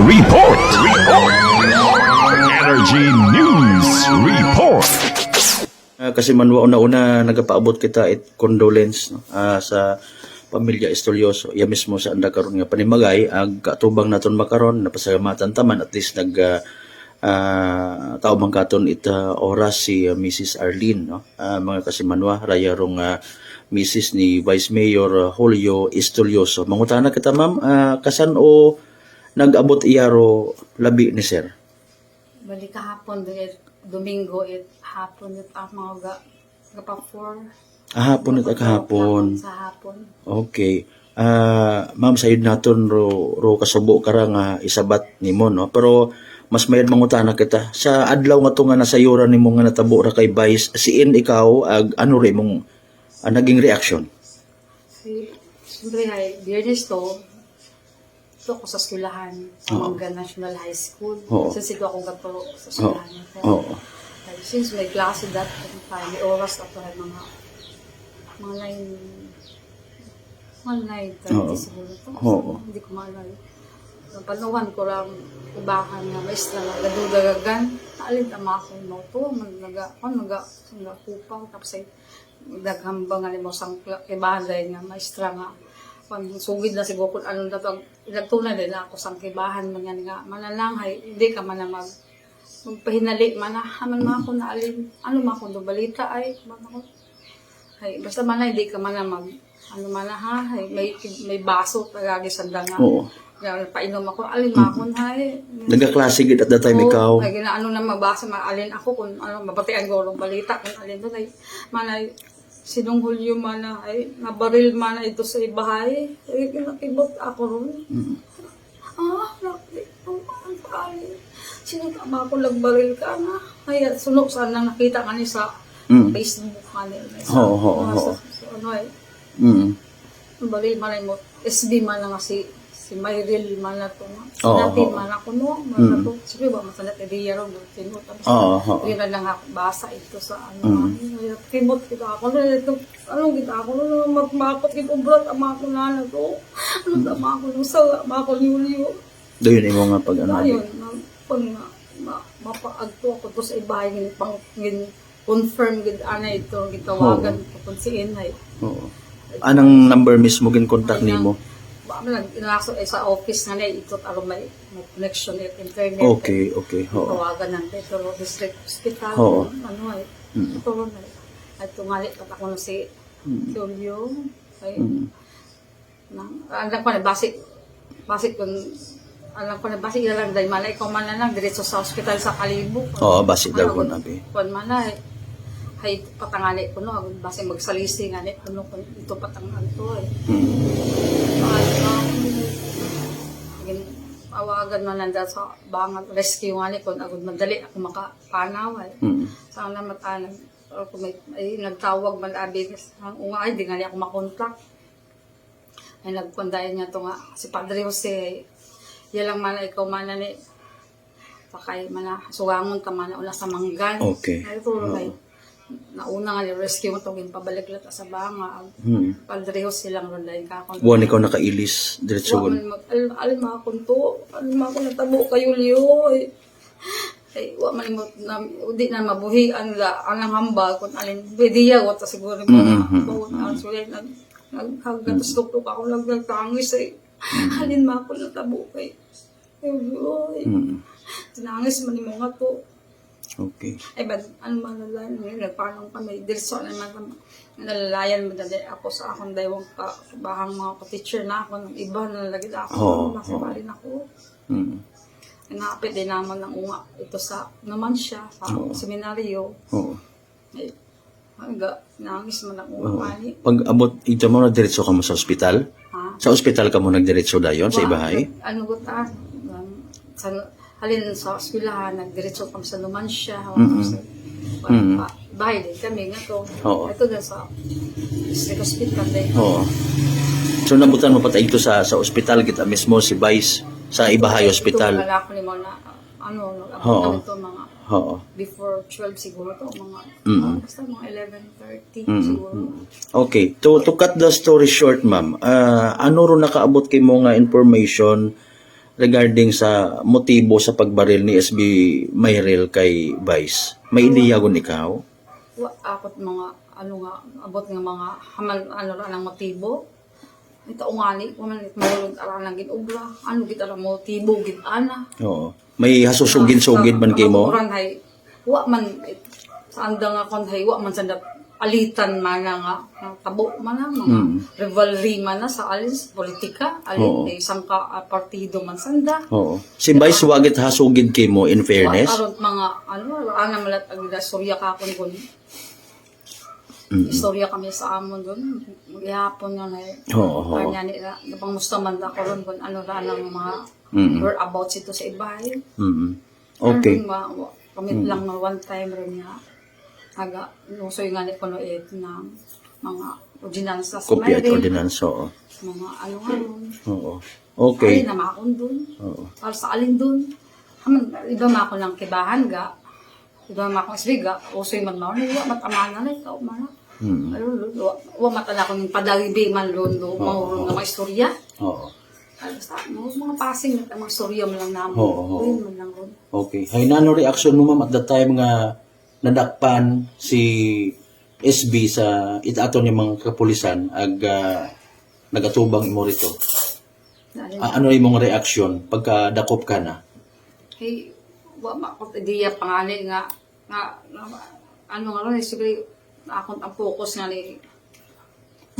Report. Report. Energy News Report. Ah, kasi man una-una nagapaabot kita it condolence no, ah, sa pamilya Estolyoso. Ya mismo sa anda karon nga panimagay ag katubang naton makaron napasalamatan taman at least nag ah, ah, tao man katon ita oras si ah, Mrs. Arlene no. Ah, mga kasimanwa raya rong ah, Mrs. ni Vice Mayor ah, Julio Estolyoso. Mangutana kita ma'am, ah, kasan o nag-abot iyaro labi ni sir? Bali kahapon, it, Domingo, it hapon, it ang mga ga, gapa 4. Ah, hapon at kahapon. Sa hapon. Okay. Ah, ma'am sayod naton ro ro kasubo kara nga isabat nimo no. Pero mas mayad mangutana kita sa adlaw nga to nga nasayuran nimo nga natabo ra kay Vice siin ikaw ag ano ri mong ah, naging reaction. Si, siyempre, hay, Biyernes ito ako sa skulahan, sa Oo. Mangga National High School. Oo. Since ito akong gaturo sa skulahan. Oo. Ay, Since may klase that time, may oras na to, hay, mga, mga 9, mga 9.30 Oo. siguro to. Oo. Hindi ko maalala. Napanuhan ko lang ibahan nga maestra nga gadudagagan. Alin tama ako mo to. Naga, ano, naga, naga kupang. Tapos ay daghambang nga mo sang ibahan dahil nga maestra nga. Pag sugid na siguro kung anong dapat, nagtunay din ako sang kibahan man yan nga. Manalanghay, hindi ka man na mag magpahinali man na haman man ako na alin ano man ako do balita ay man ako ay basta man na hindi ka man na mag ano man na ha ay, may may baso tagagi sa danga Oo. kaya painom ako alin man ako na ay Nagaklase gid at that time Oo, ikaw. ay ginaano na mabasa maalin ako kung ano mabatian ko ng balita kung alin doon ay manay sinong Hulyo man na ay nabaril man na ito sa ibahay. Ay kinakibot ako ron. Ah nakit ang paalin sino tama ako nagbaril ka na. Ay sunok saan lang nakita ka ni sa Mm. Facebook ka ni. Oo, oo, oo. ano ay. Mm. baril man mo SB man na nga si si Myril man na to. Oo, Natin oo. man ako no, man na to. Sige ba, masanat ideya ro, tino. Tapos, Oo, oo. hindi na lang ako basa ito sa Mm. ano. Kimot kita ako. Ano, ito, anong kita ako? Ano, magmakot kita, brat, ama ko na na to. Ano, tama ako nung sa, ama ko liyo-liyo. Doon imo nga pag ano. Ayun, na, pag na, ma, mapaagto ako to sa ibahay, ngin, pang, ngin, confirm gid ana ito, gitawagan ko kung si Inay. Oo. Anang number mismo gin contact nimo? Ba man inaso eh, sa office nga na ito aron may, may connection at internet. Okay, okay. Oo. Tawagan ng Petro District Hospital. Oo. Ano ay. Mm. Ito ron ay. At tungali pat ako na si Mm. Julio. Ay. Mm. Nang alam ko na basic basic kun alam ko na basic na lang dahil man ikaw man na lang diretso sa hospital sa Kalibo. Oo, basic daw kun abi. Kung man na eh. Hay patangali ko no, basi magsalisi nga ni kuno kun ito patangal to eh. Mm. Agin awagan man lang sa bangat rescue nga ni kung agad madali ako makapanaw ay. Mm. Sana matanag. Or kung may, ay, nagtawag man abi ang unga ay di nga niya ako makontak. Ay nagpundayan niya to nga si Padre Jose. Yan lang man ikaw man ni sakay man na suwangon ka man na una sa manggan. Okay. Ay. Nauna nga ni rescue mo to pabalik lang ta sa banga. Mm. Padre Jose lang ron dahil ka. Buwan ikaw nakailis diretso. Wa man mag al alin mga kunto, alin mga kun natabo kayo liyo. Ay, wa man mo na di na mabuhi ang la ang hamba kun alin pediya wa ta siguro mo. Mhm, Bawon ang sulay nag nagkagatos tuktok ako nagtangis ay alin mga kun natabo kay. Ay, ay, Mm. tinangis man ni mga to. Okay. Ay, ba, ano man nalayan, nagpanong kami, dirso naman kami, nalalayan mo dali ako sa akong daywang ka, bahang mga ka-teacher na ako, ng iba na nalagid ako, Oo, nasibalin ako. Mm. Inapit din naman ng unga ito sa, naman siya, sa Oo. seminaryo. Oo. Ay, hangga, nangis man ng unga Oo. mani. Pag abot ito mo na diretso ka mo sa ospital? Ha? Sa ospital ka mo nagdiretso dayon sa ibahay? Ano ko ta, sa, halin sa eskwelahan, nagdiretso kami sa Numancia, Mm-mm. sa, Mm-mm. pa, bahay din kami nga to. Oo. Ito din sa district hospital din. Oo. So nabutan mo patay ito sa sa ospital kita mismo si Vice sa Ibahay Ito, Hospital. wala ko ni mo na, ano, nag-abot kami mga Oo. before 12 siguro to, mga, Mm-mm. ah, basta mga 11.30 Mm, siguro. Okay, to to cut the story short, ma'am. ah, ano ro nakaabot kay mo nga information regarding sa motibo sa pagbaril ni SB Mayril kay Vice. May ideya gun ikaw? Akot mga ano nga abot nga mga hamal ano ra ng motibo. Ito ungali ko man mayroon ara lang gid ubra. Ano gid ara motibo gid ana. Oo. May hasusugin-sugid man kay mo? Uran hay wa man eh, sa anda nga kon hay wa man sa alitan man na nga tabo man na mga Mm. rivalry man na sa alin sa politika Oo. alin eh, isang ka ah, partido man sanda. Oo. Si Vice wagit hasugid kay mo in fairness. Wa aron mga ano ana malat ang storya ka kon kon Mm. istorya kami sa amon doon. Magyapon nga na Oo, oo. Kanya nila, napang musta man ako ron kung ano ra ng mga Mm. whereabouts ito sa ibahay. Mm. Okay. Ano, ma- wa- Kami lang na one time rin nga. Haga, nusoy nga ni Kuno it ng mga ordinansa sa Kopya at ordinance. Oo. Mga ano nga ron. Oo. Okay. Alin na makon doon. Oo. Para sa alin doon. Haman, iba ma ako ng kibahan ga. Iba ma akong isbiga. Usoy man mo. Wa matamana na ikaw man. Mm. Ano, wa, wa matala ko ng padalibi man do Mahurong nga mga istorya. Oo. Ay, basta, mga, mga passing na mga storya mo lang namin. Oo, oo. Yun man lang ron. Okay. Hay nano reaction mo ma'am at that time nga nadakpan si SB sa itaton ni mga kapulisan ag ah, nagatubang imo rito. Ah, ano imong reaction pagka dakop ka na? hey, wa makot ideya pangali nga, nga, nga ano nga ron, eh, siguro, akong ang focus nga ni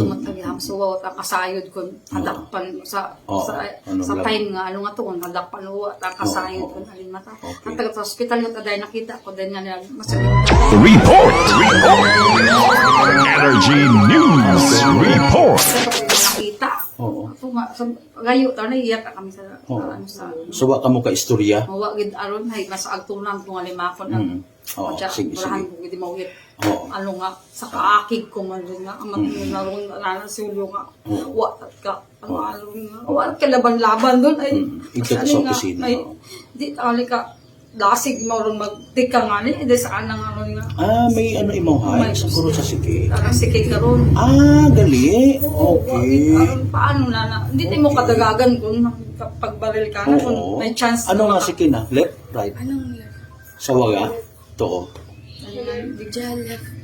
tumatagi ham so wa ta kasayod kun hadakpan sa Oo, sa, ano sa lang. time nga ano nga to kun hadakpan wa ta kasayod kun alin mata Okay. at taga sa hospital yung taday nakita ko din nga na masalit Report! Report! Energy News Report! nakita Oo. ako nga sa gayo ta na iyak kami sa, sa Oo. ano sa Suwa ka mo ka istorya? Mawa gid aron hay nasa agtunan ko nga limakon ang Mm. Oo, Kaya, sige, sige. ko gid mawit. Oo. Ano nga sa kaakig ko man rin nga amat mm. naroon na si Ulyo nga. Oo. Wa at ka ano ano nga. Wa at ka laban-laban doon ay. Mm. Ito sa nga, opisina, Ay, oo. di tali ka dasig mo ron magtika nga ni ide sa anang ano nga. Ah, may ano imong hay? Sa kuro sa sige. Sikay ka ron. Ah, gali. Oo, Okay. aron paano na na. Hindi tayo mo kadagagan kung pagbaril ka na kung Oo. may chance. Ano nga maka- sige na? Left, right? Anong Sa waga? Left.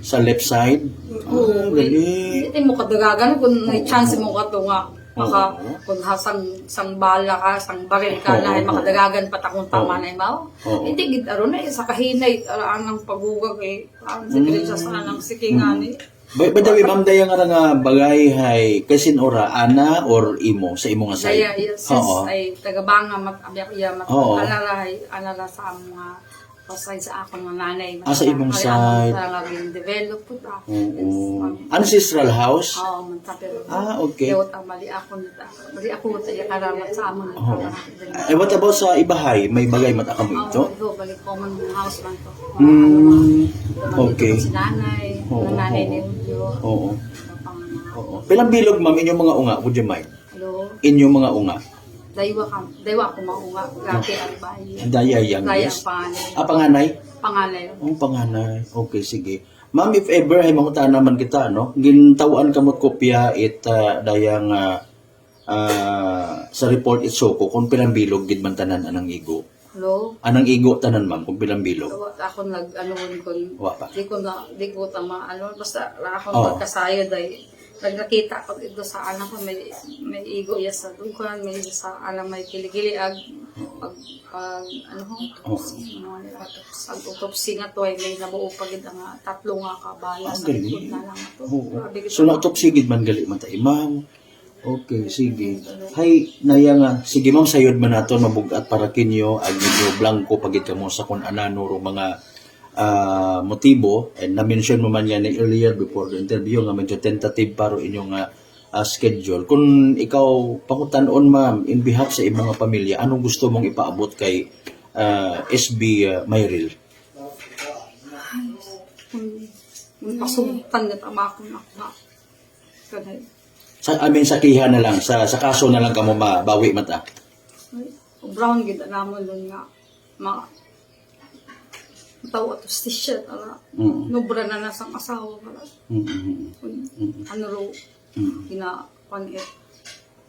Sa left side? Ah, gali. Hindi mo kadagagan kung may chance mo ka to nga maka Oo. kung hasang sang bala ka, sang baril ka na ay Oo. makadagagan pa ta kung tama Oo. na. Oo. Hindi gid aron na sa kahinay araan ng pagugag eh. Ang secret sa sanang sikingan eh. By, by the way, ma'am, daya nga nga bagay hay kasin ora ana or imo sa imo nga side. Kaya yes, Oo. ay tagabanga mat abyak iya mat Oo. alaray alala sa mga pasay sa akon nga nanay. Ah, sa imong side. Sa nga develop po ta. Oo. Ancestral house? Oo, man pero. Ah, okay. Yawat ang mali ako nita. Mali ako tayo karamat sa amon. Oo. Eh, what about sa ibahay? May bagay mataka mo ito? Ito, balik ng house man to. Hmm, okay. Si nanay, Oo, ng nanay oo. ni Julio. Oo. Oo. Pilang bilog, ma'am, inyong mga unga? Would you mind? hello, Inyong mga unga? Daywa ka, daywa ako maunga, gati ang bahay. Daya yang Daya yes. ang panganay. Ah, panganay? Panganay. Ang panganay. Okay, sige. Ma'am, if ever, ay manguta naman kita, no? Gintawan ka mo't kopya it uh, dayang ah, ah, sa report it soko kung pilang bilog gid man tanan anang igo. Hello, Anang igo tanan ma'am kung pilang bilog. Dawa ako nag ano ko Wa pa. di ko na di ko tama ano basta ako Oo. magkasayod ay pag nakita ko ito sa anak ko may may igo ya sa dukan may sa alam may kiligili ag pag, pag ano ho Oo. sa autopsy nga to ay may nabuo pag nga tatlo nga Ang sa galing. likod na lang to gid So na sigid man gali man tayo, ma'am. Okay, sige. Hay, naya nga. Sige ma'am, sayod man nato mabugat para kinyo ag medyo blanco pagit mo sa kung anano mga ah, motibo and na-mention mo man yan earlier before the interview nga medyo tentative paro inyong ah, ah, schedule. Kung ikaw pangutanon ma'am in behalf sa imong pamilya, anong gusto mong ipaabot kay ah, SB ah, Mayril? pasultan na tama ko na na Sa amin sa kiha na lang, sa, sa kaso na lang kamo mabawi mata. Ay, brown gid namon dun nga mga tawa to t-shirt ala Mm. nobra na nasang asawa pala Mm, ano ro Mm. gina pan it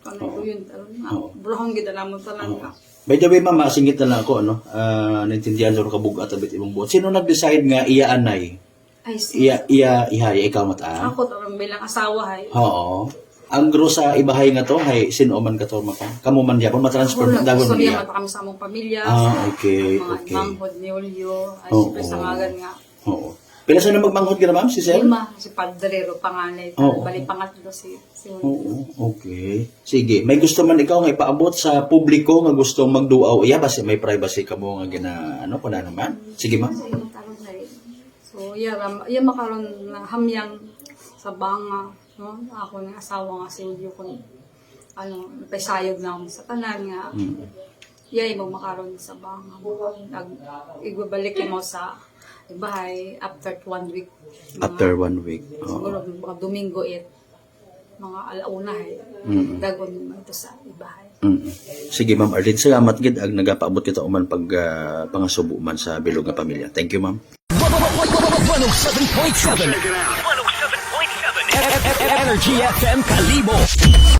Kanay ko yun, taron nga. Oo. Burahong gid na mo talaga. By the way, mama, singit na lang ako, ano, ah, naintindihan ko kabugat at ibang buot. Sino nag-decide nga iya anay? Ay, si Iya, iya, ihaya, ikaw mata? ako taron bilang asawa hay. Oo. Ang gro sa ibahay nga to, hay, sino man ka to, maka? Kamu man kung matransfer, Ako dagon man iya. man kami sa among pamilya. Ah, sa okay, mga okay. manghod ni Julio. Ay, Oo. siyempre sa ngagan nga. Oo. Pila sa na magmanghod ka na, ma'am, si Sel? Lima, si Padrero, panganay. Oo. Bali, pangatlo si, si Julio. Oo, okay. Sige, may gusto man ikaw nga ipaabot sa publiko nga gustong magduaw. Iya, basi may privacy ka mo nga gina, ano, kuna naman. Sige, ma'am. Sa na. So, iya, ram, iya makaroon na hamyang sa banga. No? Ako ng asawa nga si Julio kung ano, paisayog na ako sa tanan nga. Mm. Iya, mo makaroon sa banga. Nag, igbabalik mo sa bahay after one week. Mga- After one week. Oo. Siguro mga Domingo it. Mga alauna eh. Mm. Dagon naman ito sa ibahay. Mm. Sige, ma'am Arlene. Salamat gid ag nagapaabot kita uman pag ah, pangasubo man sa bilog nga pamilya. Thank you, ma'am. 107.7 107.7 Energy FM Kalibo